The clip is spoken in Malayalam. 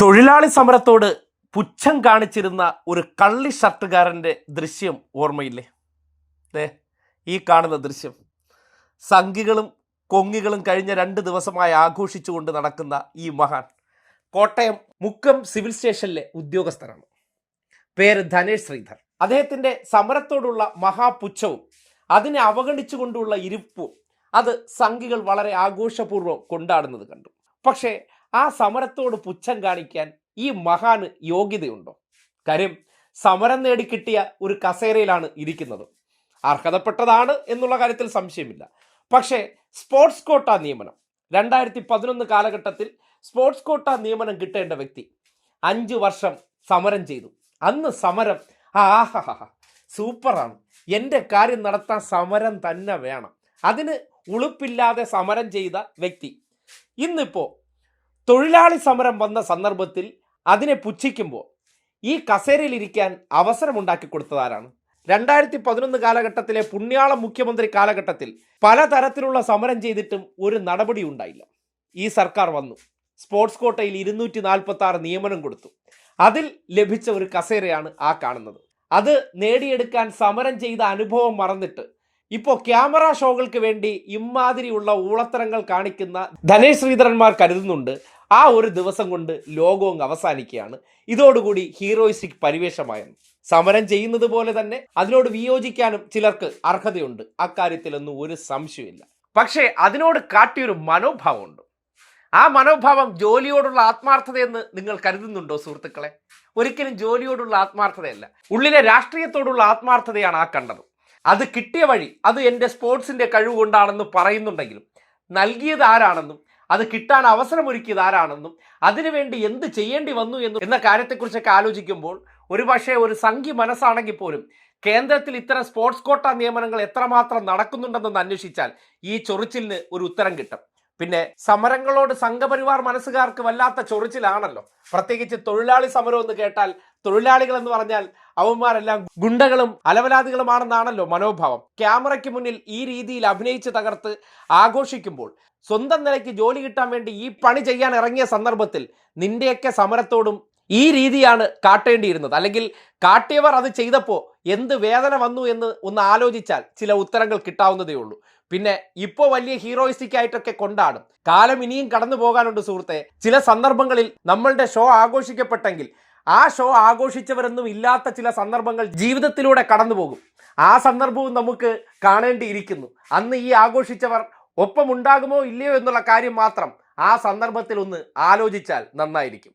തൊഴിലാളി സമരത്തോട് പുച്ഛം കാണിച്ചിരുന്ന ഒരു കള്ളി ഷർട്ടുകാരന്റെ ദൃശ്യം ഓർമ്മയില്ലേ? ഏ ഈ കാണുന്ന ദൃശ്യം. സംഘികളും കൊങ്ങികളും കഴിഞ്ഞ രണ്ട് ദിവസമായി ആഘോഷിച്ചുകൊണ്ട് നടക്കുന്ന ഈ മഹാൻ കോട്ടയം മുക്കം സിവിൽ സ്റ്റേഷനിലെ ഉദ്യോഗസ്ഥനാണ്. പേര് ധനേഷ് ശ്രീധർ. അദ്ദേഹത്തിന്റെ സമരത്തോടുള്ള മഹാപുച്ഛവും അതിനെ അവഗണിച്ചുകൊണ്ടുള്ള ഇരിപ്പും അത് സംഘികൾ വളരെ ആഘോഷപൂർവം കൊണ്ടാടുന്നത് കണ്ടു. പക്ഷേ ആ സമരത്തോട് പുച്ഛം കാണിക്കാൻ ഈ മഹാന് യോഗ്യതയുണ്ടോ? കാര്യം സമരം നേടിക്കിട്ടിയ ഒരു കസേരയിലാണ് ഇരിക്കുന്നത്. അർഹതപ്പെട്ടതാണ് എന്നുള്ള കാര്യത്തിൽ സംശയമില്ല. പക്ഷേ സ്പോർട്സ് കോട്ട നിയമനം രണ്ടായിരത്തി പതിനൊന്ന് കാലഘട്ടത്തിൽ സ്പോർട്സ് കോട്ട നിയമനം കിട്ടേണ്ട വ്യക്തി അഞ്ച് വർഷം സമരം ചെയ്തു. അന്ന് സമരം ആഹഹ സൂപ്പറാണ്. എന്റെ കാര്യം നടത്താൻ സമരം തന്നെ വേണം. അതിന് ഉളുപ്പില്ലാതെ സമരം ചെയ്ത വ്യക്തി. ഇന്നിപ്പോൾ തൊഴിലാളി സമരം വന്ന സന്ദർഭത്തിൽ അതിനെ പുച്ഛിക്കുമ്പോൾ ഈ കസേരയിൽ കസേരയിലിരിക്കാൻ അവസരമുണ്ടാക്കി കൊടുത്തതാരാണ്? രണ്ടായിരത്തി പതിനൊന്ന് കാലഘട്ടത്തിലെ പുണ്യാളം മുഖ്യമന്ത്രി കാലഘട്ടത്തിൽ പലതരത്തിലുള്ള സമരം ചെയ്തിട്ടും ഒരു നടപടി ഉണ്ടായില്ല. ഈ സർക്കാർ വന്നു. സ്പോർട്സ് കോട്ടയിൽ ഇരുന്നൂറ്റി നാൽപ്പത്തി ആറ് നിയമനം കൊടുത്തു. അതിൽ ലഭിച്ച ഒരു കസേരയാണ് ആ കാണുന്നത്. അത് നേടിയെടുക്കാൻ സമരം ചെയ്ത അനുഭവം മറന്നിട്ട് ഇപ്പോൾ ക്യാമറ ഷോകൾക്ക് വേണ്ടി ഇമാതിരിയുള്ള ഊളത്തരങ്ങൾ കാണിക്കുന്ന ധനേഷ് ശ്രീധരന്മാർ കരുതുന്നുണ്ട് ആ ഒരു ദിവസം കൊണ്ട് ലോകവും അവസാനിക്കുകയാണ്. ഇതോടുകൂടി ഹീറോയിസ്റ്റിക് പരിവേഷമായെന്ന്. സമരം ചെയ്യുന്നത് പോലെ തന്നെ അതിനോട് വിയോജിക്കാനും ചിലർക്ക് അർഹതയുണ്ട്. അക്കാര്യത്തിലൊന്നും ഒരു സംശയമില്ല പക്ഷേ അതിനോട് കാട്ടിയൊരു മനോഭാവമുണ്ട്. ആ മനോഭാവം ജോലിയോടുള്ള ആത്മാർത്ഥതയെന്ന് നിങ്ങൾ കരുതുന്നുണ്ടോ സുഹൃത്തുക്കളെ? ഒരിക്കലും ജോലിയോടുള്ള ആത്മാർത്ഥതയല്ല. ഉള്ളിലെ രാഷ്ട്രീയത്തോടുള്ള ആത്മാർത്ഥതയാണ് ആ കണ്ടത്. അത് കിട്ടിയ വഴി അത് എന്റെ സ്പോർട്സിന്റെ കഴിവ് കൊണ്ടാണെന്ന് പറയുന്നുണ്ടെങ്കിലും നൽകിയത് ആരാണെന്നും അത് കിട്ടാൻ അവസരമൊരുക്കിയത് ആരാണെന്നും അതിനുവേണ്ടി എന്ത് ചെയ്യേണ്ടി വന്നു എന്നും എന്ന കാര്യത്തെക്കുറിച്ചൊക്കെ ആലോചിക്കുമ്പോൾ ഒരു പക്ഷേ ഒരു സംഖ്യ മനസ്സാണെങ്കിൽ പോലും കേന്ദ്രത്തിൽ ഇത്തരം സ്പോർട്സ് കോട്ട നിയമനങ്ങൾ എത്രമാത്രം നടക്കുന്നുണ്ടെന്നൊന്ന് അന്വേഷിച്ചാൽ ഈ ചൊറിച്ചിലിന് ഒരു ഉത്തരം കിട്ടും. പിന്നെ സമരങ്ങളോട് സംഘപരിവാർ മനസ്സുകാർക്ക് വല്ലാത്ത ചൊറിച്ചിലാണല്ലോ. പ്രത്യേകിച്ച് തൊഴിലാളി സമരം എന്ന് കേട്ടാൽ തൊഴിലാളികൾ എന്ന് പറഞ്ഞാൽ അവന്മാരെല്ലാം ഗുണ്ടകളും അലവലാദികളുമാണെന്നാണല്ലോ മനോഭാവം. ക്യാമറയ്ക്ക് മുന്നിൽ ഈ രീതിയിൽ അഭിനയിച്ച് തകർത്ത് ആഘോഷിക്കുമ്പോൾ സ്വന്തം നിലയ്ക്ക് ജോലി കിട്ടാൻ വേണ്ടി ഈ പണി ചെയ്യാൻ ഇറങ്ങിയ സന്ദർഭത്തിൽ നിന്റെയൊക്കെ സമരത്തോടും ഈ രീതിയാണ് കാട്ടേണ്ടിയിരുന്നത്. അല്ലെങ്കിൽ കാട്ടിയവർ അത് ചെയ്തപ്പോൾ എന്ത് വേദന വന്നു എന്ന് ഒന്ന് ആലോചിച്ചാൽ ചില ഉത്തരങ്ങൾ കിട്ടാവുന്നതേ ഉള്ളൂ. പിന്നെ ഇപ്പോൾ വലിയ ഹീറോയിസ്റ്റിക് ആയിട്ടൊക്കെ കൊണ്ടാടും. കാലം ഇനിയും കടന്നു പോകാനുണ്ട് സുഹൃത്തെ. ചില സന്ദർഭങ്ങളിൽ നമ്മളുടെ ഷോ ആഘോഷിക്കപ്പെട്ടെങ്കിൽ ആ ഷോ ആഘോഷിച്ചവരൊന്നും ഇല്ലാത്ത ചില സന്ദർഭങ്ങൾ ജീവിതത്തിലൂടെ കടന്നു പോകും ആ സന്ദർഭവും നമുക്ക് കാണേണ്ടിയിരിക്കുന്നു. അന്ന് ഈ ആഘോഷിച്ചവർ ഒപ്പമുണ്ടാകുമോ ഇല്ലയോ എന്നുള്ള കാര്യം മാത്രം ആ സന്ദർഭത്തിൽ ഒന്ന് ആലോചിച്ചാൽ നന്നായിരിക്കും.